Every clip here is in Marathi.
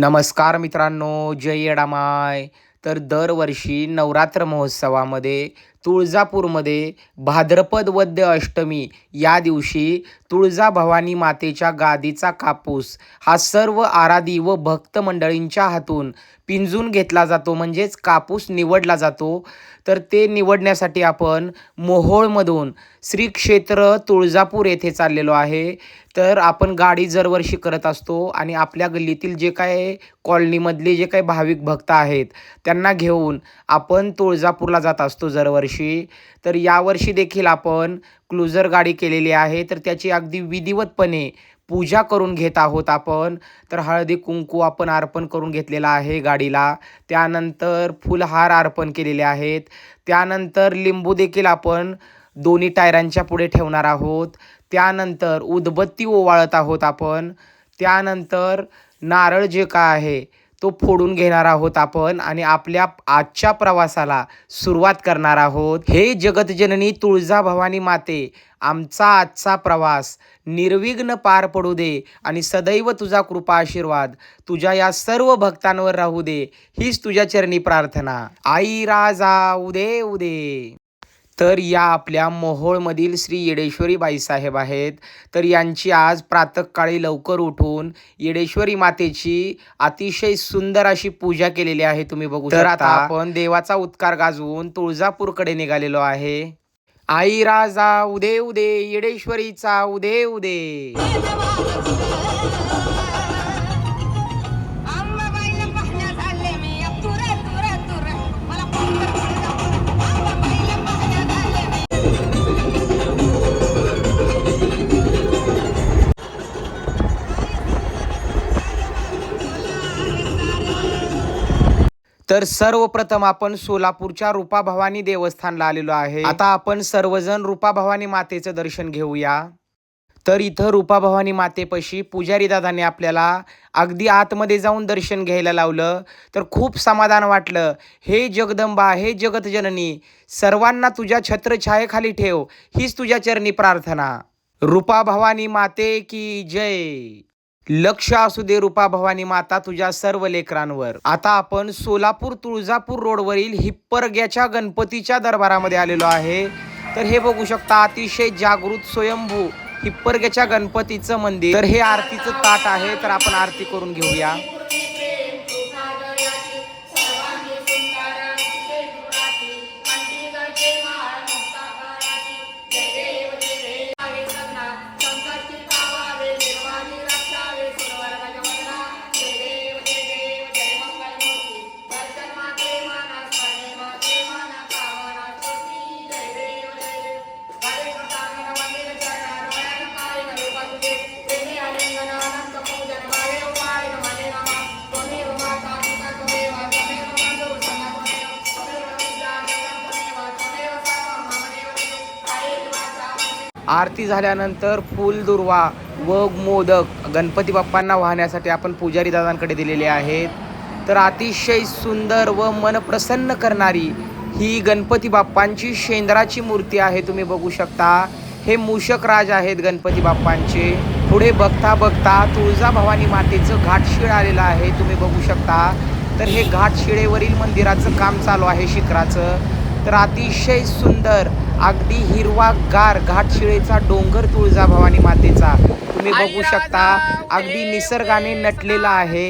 नमस्कार मित्रांनो जय येडामाय. तर दरवर्षी नवरात्र महोत्सवामध्ये तुळजापूरमध्ये भाद्रपद वद्य अष्टमी या दिवशी तुळजाभवानी मातेच्या गादीचा कापूस हा सर्व आराधी व भक्त मंडळींच्या हातून पिंजून घेतला जातो म्हणजेच कापूस निवडला जातो. तर ते निवडण्यासाठी आपण मोहोळमधून श्री क्षेत्र तुळजापूर येथे चाललेलो आहे. तर आपण गाडी दरवर्षी करत असतो आणि आपल्या गल्लीतील जे काय कॉलनीमधले जे काही भाविक भक्त आहेत त्यांना घेऊन आपण तुळजापूरला जात असतो दरवर्षी तर यावर्षी देखील आपण क्लुझर गाडी केलेली आहे. तर त्याची अगदी विधिवतपणे पूजा करून घेत आहोत आपण. तर हळदी कुंकू आपण अर्पण करून घेतलेला आहे गाडीला. त्यानंतर फुलहार अर्पण केलेले आहेत. त्यानंतर लिंबू देखील आपण दोन्ही टायरांच्या पुढे ठेवणार आहोत. त्यानंतर उदबत्ती ओवाळत आहोत आपण. त्यानंतर नारळ जे काय आहे तो फोडून घेणार आहोत आपण आणि आपल्या आजच्या प्रवासाला सुरुवात करणार आहोत. हे जगतजननी तुळजाभवानी माते आमचा आजचा प्रवास निर्विघ्न पार पडू दे आणि सदैव तुझा कृपा आशीर्वाद तुझ्या या सर्व भक्तांवर राहू दे हीच तुझ्या चरणी प्रार्थना. आई राजा उदे उदे. तर या आपल्या मोहोळमधील श्री येडेश्वरी बाईसाहेब आहेत. तर यांची आज प्रातःकाळी लवकर उठून येडेश्वरी मातेची अतिशय सुंदर अशी पूजा केलेली आहे. तुम्ही बघू तर आता आपण देवाचा उत्कार गाजवून तुळजापूरकडे निघालेलो आहे. आई राजा उदे उदे येडेश्वरीचा उदे उदे. तर सर्वप्रथम आपण सोलापूरच्या रूपाभवानी देवस्थानला आलेलो आहे. आता आपण सर्वजण रूपाभवानी मातेचं दर्शन घेऊया. तर इथं रूपाभवानी मातेपाशी पुजारी दादाने आपल्याला अगदी आतमध्ये जाऊन दर्शन घ्यायला लावलं. तर खूप समाधान वाटलं. हे जगदंबा हे जगतजननी सर्वांना तुझ्या छत्रछायेखाली ठेव हीच तुझ्या चरणी प्रार्थना. रूपाभवानी माते की जय. लक्ष असू दे रूपा भवानी माता तुझ्या सर्व लेकरांवर. आता आपण सोलापूर तुळजापूर रोडवरील हिप्परग्याच्या गणपतीच्या दरबारामध्ये आलेलो आहे. तर हे बघू शकता अतिशय जागृत स्वयंभू हिप्परग्याच्या गणपतीचं मंदिर. तर हे आरतीचं ताट आहे तर आपण आरती करून घेऊया. आरती झाल्यानंतर फूल दुर्वा व मोदक गणपती बाप्पांना वाहण्यासाठी आपण पुजारी दादांकडे दिलेले आहेत. तर अतिशय सुंदर व मन प्रसन्न करणारी ही गणपती बाप्पांची शेंद्राची मूर्ती आहे तुम्ही बघू शकता. हे मूषक राज आहेत गणपती बाप्पांचे. पुढे बघता बघता तुळजाभवानी मातेचं घाटशिळ आलेलं आहे तुम्ही बघू शकता. तर हे घाटशिळेवरील मंदिराचं काम चालू आहे शिखराचं. तर अतिशय सुंदर अगदी हिरवा गार घाटशिळेचा डोंगर तुळजाभवानी मातेचा. तुम्ही बघू शकता अगदी निसर्गाने नटलेला आहे.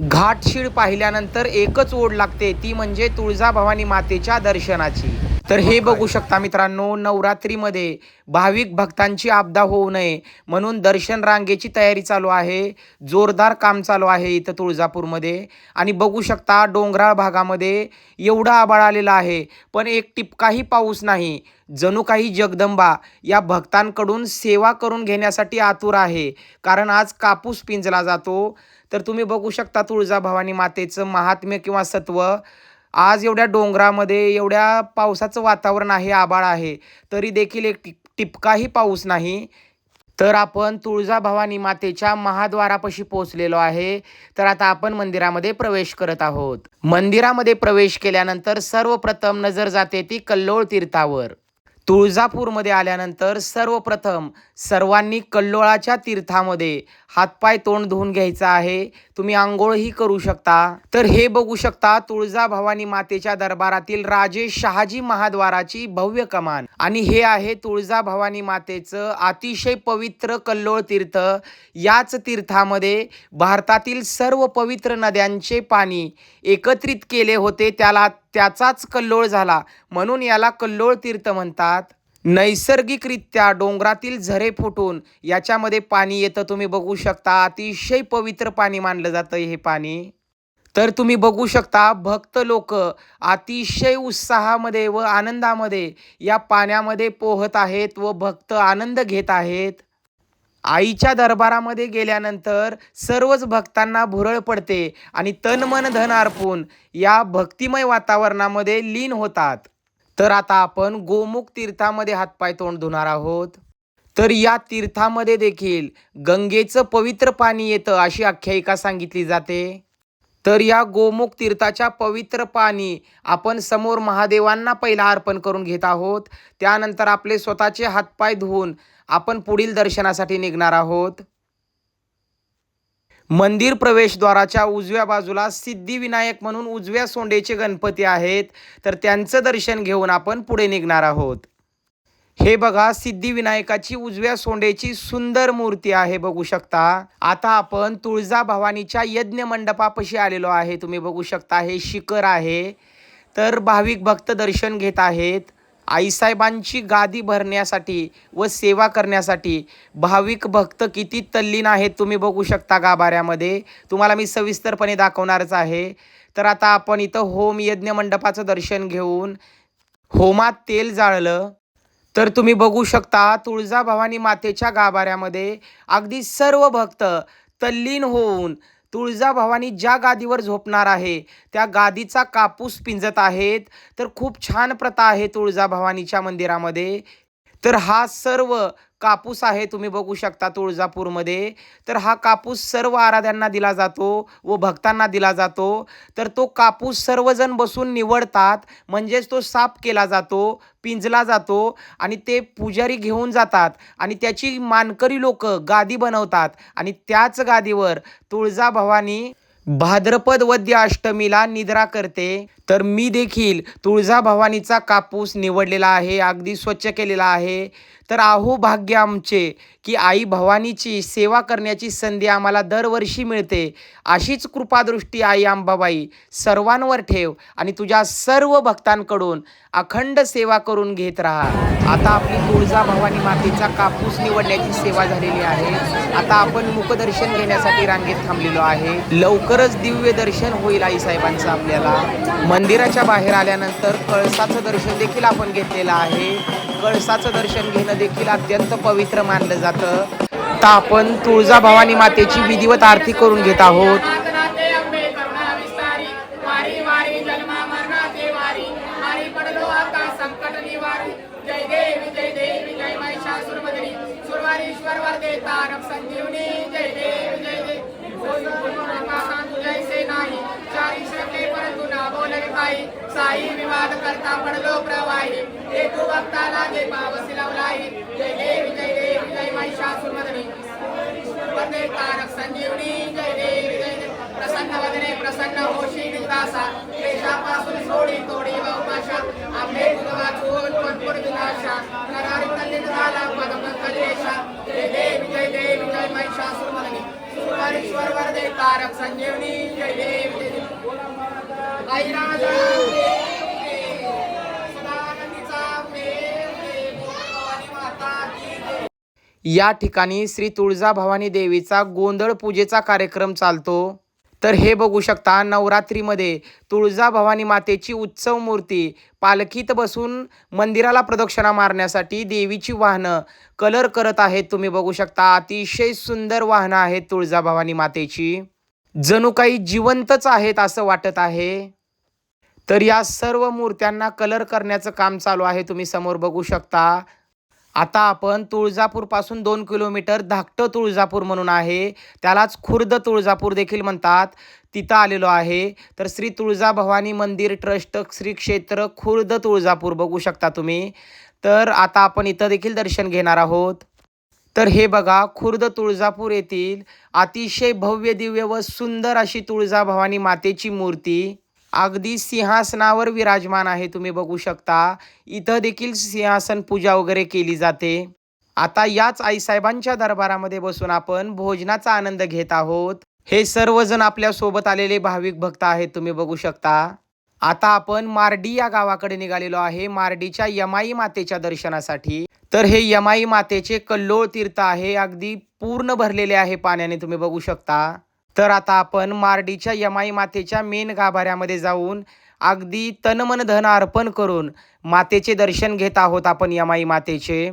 घाटशिळ पाहिल्यानंतर एकच ओढ लागते ती म्हणजे तुळजाभवानी मातेच्या दर्शनाची. तर हे बघू शकता मित्रांनो नवरात्रीमध्ये भाविक भक्तांची आपदा होऊ नये म्हणून दर्शन रांगेची तयारी चालू आहे. जोरदार काम चालू आहे इथं तुळजापूरमध्ये. आणि बघू शकता डोंगराळ भागामध्ये एवढा आबाळ आलेला आहे. पण एक टिपकाही पाऊस नाही. जणू काही जगदंबा या भक्तांकडून सेवा करून घेण्यासाठी आतुर आहे. कारण आज कापूस पिंजला जातो. तर तुम्ही बघू शकता तुळजाभवानी मातेचं महात्म्य किंवा सत्व. आज एवढ्या डोंगरामध्ये एवढ्या पावसाचं वातावरण आहे आबाळ आहे तरी देखील एक टिप टिपकाही पाऊस नाही. तर आपण तुळजाभवानी मातेच्या महाद्वारापाशी पोहोचलेलो आहे. तर आता आपण मंदिरामध्ये प्रवेश करत आहोत. मंदिरामध्ये प्रवेश केल्यानंतर सर्वप्रथम नजर जाते ती कल्लोळ तीर्थावर. तुळजापूरमध्ये आल्यानंतर सर्वप्रथम सर्वांनी कल्लोळाच्या तीर्थामध्ये हातपाय तोंड धुवून घ्यायचं आहे. तुम्ही आंघोळही करू शकता. तर हे बघू शकता तुळजा भवानी मातेच्या दरबारातील राजे शहाजी महाद्वाराची भव्य कमान. आणि हे आहे तुळजा भवानी मातेचं अतिशय पवित्र कल्लोळ तीर्थ. याच तीर्थामध्ये भारतातील सर्व पवित्र नद्यांचे पाणी एकत्रित केले होते. त्याला त्याचाच कल्लोळ झाला. म्हणून याला कल्लोळ तीर्थ म्हणतात. नैसर्गिकरित्या डोंगरातील झरे फुटून याच्यामध्ये पाणी येतं. तुम्ही बघू शकता अतिशय पवित्र पाणी मानलं जातं हे पाणी. तर तुम्ही बघू शकता भक्त लोक अतिशय उत्साहामध्ये व आनंदामध्ये या पाण्यामध्ये पोहत आहेत व भक्त आनंद घेत आहेत. आईच्या दरबारामध्ये गेल्यानंतर सर्वच भक्तांना भुरळ पडते आणि तन मन धन अर्पून या भक्तिमय वातावरणामध्ये लीन होतात. तर आता आपण गोमुख तीर्थामध्ये हातपाय तोंड धुणार आहोत. तर या तीर्थामध्ये देखील गंगेचं पवित्र पाणी येतं अशी आख्यायिका सांगितली जाते. तर या गोमुख तीर्थाच्या पवित्र पाणी आपण समोर महादेवांना पहिला अर्पण करून घेत आहोत. त्यानंतर आपले स्वतःचे हातपाय धुवून आपण पुढील दर्शनासाठी निघणार आहोत. मंदिर प्रवेशद्वाराच्या उजव्या बाजूला सिद्धिविनायक म्हणून उजव्या सोंडेचे गणपती आहेत. तर त्यांचं दर्शन घेऊन आपण पुढे निघणार आहोत. हे बघा सिद्धिविनायकाची उजव्या सोंडेची सुंदर मूर्ती आहे बघू शकता. आता आपण तुळजा भवानीच्या यज्ञ मंडपापाशी आलेलो आहे. तुम्ही बघू शकता हे शिखर आहे. तर भाविक भक्त दर्शन घेत आहेत. आईसाहेबांची गादी भरण्यासाठी व सेवा करण्यासाठी भाविक भक्त किती तल्लीन आहेत तुम्ही बघू शकता गाभाऱ्यामध्ये. तुम्हाला मी सविस्तरपणे दाखवणारच आहे. तर आता आपण इथं होम यज्ञ मंडपाचं दर्शन घेऊन होमात तेल जाळलं. तर तुम्ही बघू शकता तुळजाभवानी मातेच्या गाभाऱ्यामध्ये अगदी सर्व भक्त तल्लीन होऊन तुळजाभवानी ज्या गादीवर झोपणार आहे त्या गादीचा कापूस पिंजत आहेत. तर खूप छान प्रथा आहे तुळजाभवानीच्या मंदिरामध्ये. तर हा सर्व कापूस आहे तुम्ही बघू शकता तुळजापूरमध्ये. तर हा कापूस सर्व आराध्यांना दिला जातो व भक्तांना दिला जातो. तर तो कापूस सर्वजण बसून निवडतात म्हणजेच तो साफ केला जातो पिंजला जातो आणि ते पुजारी घेऊन जातात आणि त्याची मानकरी लोक गादी बनवतात आणि त्याच गादीवर तुळजाभवानी भाद्रपद वद्य अष्टमीला निद्रा करते. तर मी देखील तुळजाभवानीचा कापूस निवडलेला आहे अगदी स्वच्छ केलेला आहे. तर आहो भाग्य आमचे की आई भवानीची सेवा करण्याची संधी आम्हाला दरवर्षी मिळते. अशीच कृपादृष्टी आई अंबाबाई सर्वांवर ठेव आणि तुझ्या सर्व भक्तांकडून अखंड सेवा करून घेत राहा. आता आपली तुळजाभवानी मातेचा कापूस निवडण्याची सेवा झालेली आहे. आता आपण मुखदर्शन घेण्यासाठी रांगेत थांबलेलो आहे. लवकरच दिव्य दर्शन होईल आई साहेबांचं आपल्याला. मंदिराच्या बाहेर आल्यानंतर कळसाचं दर्शन देखील आपण घेतलेलं आहे. कळसाचं दर्शन घेणं देखील अत्यंत पवित्र मानलं जातं. आता आपण तुळजाभवानी मातेची विधिवत आरती करून घेत आहोत. करता पडलो प्रवाही एक भक्ताला दे पावसी लावलाई जय देवी जय देवी जय महिषासुरमर्दिनी वंदे तारक संजीवनी जय देवी जय देवी प्रसन्न वदने प्रसन्न होशी निदासा क्लेशापासून सोडी तोडी व उपाशा आंबे तुझ वाचून पटपुर विनाशा नरारी तल्लीन झाला पदम कलेशा जय देवी जय देवी जय महिषासुरमर्दिनी सुरवारीश्वर वरदे तारक संजीवनी जय देवी जय देवी या ठिकाणी श्री तुळजाभवानी देवीचा गोंधळ पूजेचा कार्यक्रम चालतो. तर हे बघू शकता नवरात्रीमध्ये तुळजाभवानी मातेची उत्सव मूर्ती पालखीत बसून मंदिराला प्रदक्षिणा मारण्यासाठी देवीची वाहनं कलर करत आहेत. तुम्ही बघू शकता अतिशय सुंदर वाहनं आहेत तुळजाभवानी मातेची. जणू काही जिवंतच आहेत असं वाटत आहे. तर या सर्व मूर्त्यांना कलर करण्याचं काम चालू आहे. तुम्ही समोर बघू शकता आता आपण तुळजापूरपासून दोन किलोमीटर धाकटं तुळजापूर म्हणून आहे. त्यालाच खुर्द तुळजापूर देखील म्हणतात. तिथं आलेलो आहे. तर श्री तुळजाभवानी मंदिर ट्रस्ट श्री क्षेत्र खुर्द तुळजापूर बघू शकता तुम्ही. तर आता आपण इथं देखील दर्शन घेणार आहोत. तर हे बघा खुर्द तुळजापूर येथील अतिशय भव्य दिव्य व सुंदर अशी तुळजाभवानी मातेची मूर्ती. अगदी सिंहासनावर विराजमान आहे तुम्ही बघू शकता. इथं देखील सिंहासन पूजा वगैरे केली जाते. आता याच आईसाहेबांच्या दरबारामध्ये बसून आपण भोजनाचा आनंद घेत आहोत. हे सर्वजण आपल्यासोबत आलेले भाविक भक्त आहेत तुम्ही बघू शकता. आता आपण मार्डी या गावाकडे निघालेलो आहे. मार्डीच्या यमाई मातेच्या दर्शनासाठी. तर हे यमाई मातेचे कल्लोळ तीर्थ आहे. अगदी पूर्ण भरलेले आहे पाण्याने तुम्ही बघू शकता. तर आता आपण मार्डीच्या यमाई मातेच्या मेन गाभाऱ्यामध्ये जाऊन अगदी तनमन धन अर्पण करून मातेचे दर्शन घेत आहोत आपण यमाई मातेचे.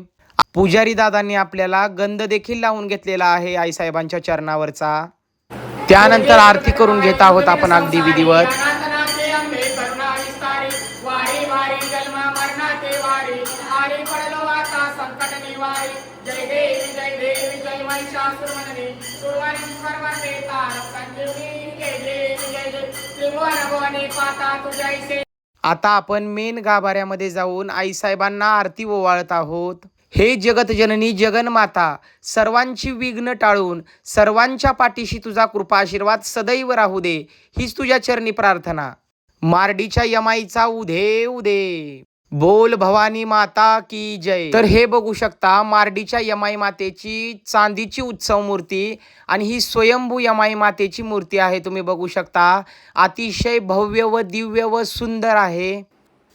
पुजारी दादांनी आपल्याला गंध देखील लावून घेतलेला आहे आईसाहेबांच्या चरणावरचा. त्यानंतर आरती करून घेत आहोत आपण अगदी विधिवत. मरणाचे वारी आणि पडलो आता संकट निवारी जय देवी जय देवी जय महिषासुरमर्दिनी सुरवारी सर्वते तारक संजीवनी जय देवी जय. देवी त्रिभुवन भुवनी पाता तुझ्या आता आपण मेन गाभाऱ्यामध्ये जाऊन आईसाहेबांना आरती ओवाळत आहोत. हे जगतजननी जगनमाता सर्वांची विघ्न टाळून सर्वांच्या पाठीशी तुझा कृपा आशीर्वाद सदैव राहू दे हीच तुझ्या चरणी प्रार्थना. मार्डीच्या यमाईचा उदे उदे. बोल भवानी माता की जय. तर हे बघू शकता मार्डीच्या यमाई मातेची चांदीची उत्सव मूर्ती आणि ही स्वयंभू यमाई मातेची मूर्ती आहे. तुम्ही बघू शकता अतिशय भव्य व दिव्य व सुंदर आहे.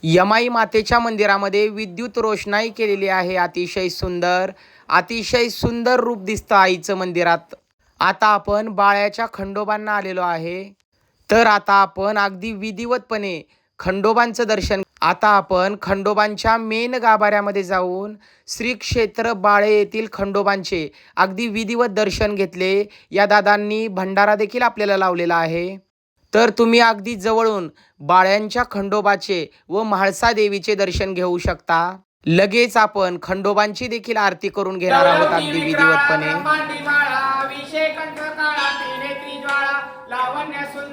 यमाई मातेच्या मंदिरामध्ये विद्युत रोषणाई केलेली आहे. अतिशय सुंदर अतिशय सुंदर रूप दिसतं आईचं मंदिरात. आता आपण बाळ्याच्या खंडोबांना आलेलो आहे. तर आता आपण अगदी विधिवतपणे खंडोबांचं दर्शन. आता आपण खंडोबांच्या मेन गाभाऱ्यामध्ये जाऊन श्री क्षेत्र बाळे येथील खंडोबांचे अगदी विधिवत दर्शन घेतले. या दादांनी भंडारा देखील आपल्याला लावलेला आहे. तर तुम्ही अगदी जवळून बाळ्यांच्या खंडोबाचे व म्हाळसा देवीचे दर्शन घेऊ शकता. लगेच आपण खंडोबांची देखील आरती करून घेणार आहोत अगदी विधिवतपणे.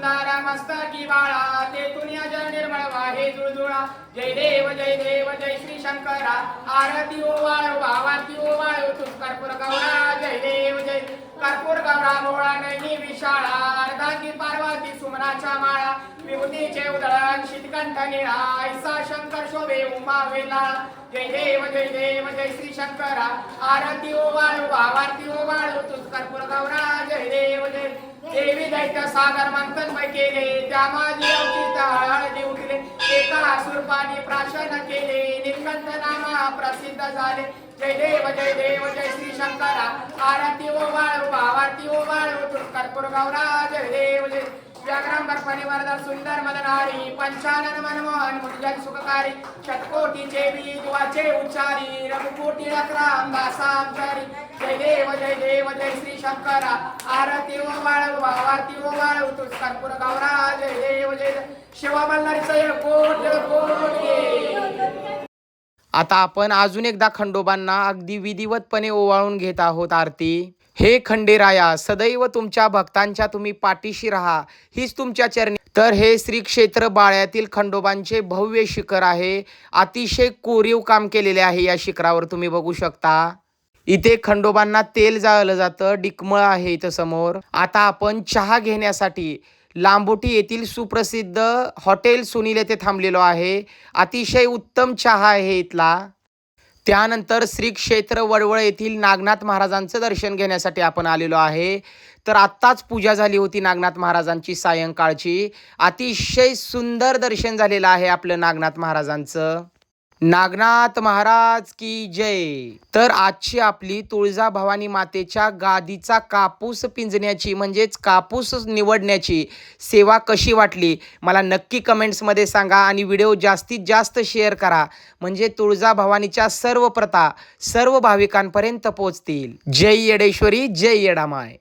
सुंदरा मस्तकी बाळा ते तुनिया जल निर्मळ वाहे जुळजुळा. जय देव जय देव जय श्री शंकरा. आरती ओ ओवाळू भावारती वाळू तू कर्पूर गौरा जय देव जय. कर्पूर गौरा मोळा नैनी विशाळा अर्धांगी पार्वती सुमनाच्या माळा. विभूतीचे उदळण शीतकंठ निळा ऐसा शंकर शोभे उमा वेलाळा. जय देव जय देव जय श्री शंकरा. आरती ओ ओवाळू भावारती वाळू तू कर्पूर गौरा जय देव जय. देवी दैत्य सागर मंथन केले. त्या माझी अवचित हळदी उठले एका सुरपाने प्राशन केले. निकंठ नामा प्रसिद्ध झाले. जय देव जय देव जय श्री शंकरा. आरती ओ वाळू आवारती ओ वाळू कर्पूर गौरा जय देव जय व्याघ्रांबर परिवर्धन सुंदर मदनारी पंचानन मनमोहन मुंजन सुखकारी शतकोटी बीज वाचे उच्चारी रघुकोटी रक्राम दासांचारी। जय देव जय देव जय श्री शंकरा। आरती ओ बाळव भावारती ओ बाळव तुझ कर्पूर गौरा जय देव जय देव। शिवा मल्हारीचं कोट कोट आता आपण अजून एकदा खंडोबांना अगदी विधिवतपणे ओवाळून घेत आहोत आरती. हे खंडेराया सदैव तुमच्या भक्तांच्या तुम्ही पाठीशी राहा हीच तुमच्या चरणी. तर हे श्री क्षेत्र बाळ्यातील खंडोबांचे भव्य शिखर आहे. अतिशय कोरीव काम केलेले आहे या शिखरावर तुम्ही बघू शकता. इथे खंडोबांना तेल जाळलं जातं डिकमळ आहे इथं समोर. आता आपण चहा घेण्यासाठी लांबोटी येथील सुप्रसिद्ध हॉटेल सुनील येथे थांबलेलो आहे. अतिशय उत्तम चहा आहे इथला. त्यानंतर श्री क्षेत्र वडवळ येथील नागनाथ महाराजांचं दर्शन घेण्यासाठी आपण आलेलो आहे. तर आत्ताच पूजा झाली होती नागनाथ महाराजांची सायंकाळची. अतिशय सुंदर दर्शन झालेलं आहे आपलं नागनाथ महाराजांचं. नागनाथ महाराज की जय. तर आजची आपली तुळजा भवानी मातेच्या गादीचा कापूस पिंजण्याची म्हणजेच कापूस निवडण्याची सेवा कशी वाटली? मला नक्की कमेंट्समध्ये सांगा आणि व्हिडिओ जास्तीत जास्त शेअर करा. म्हणजे तुळजा भवानीच्या सर्व प्रथा सर्व भाविकांपर्यंत पोहोचतील जय येडेश्वरी जय येडामाय.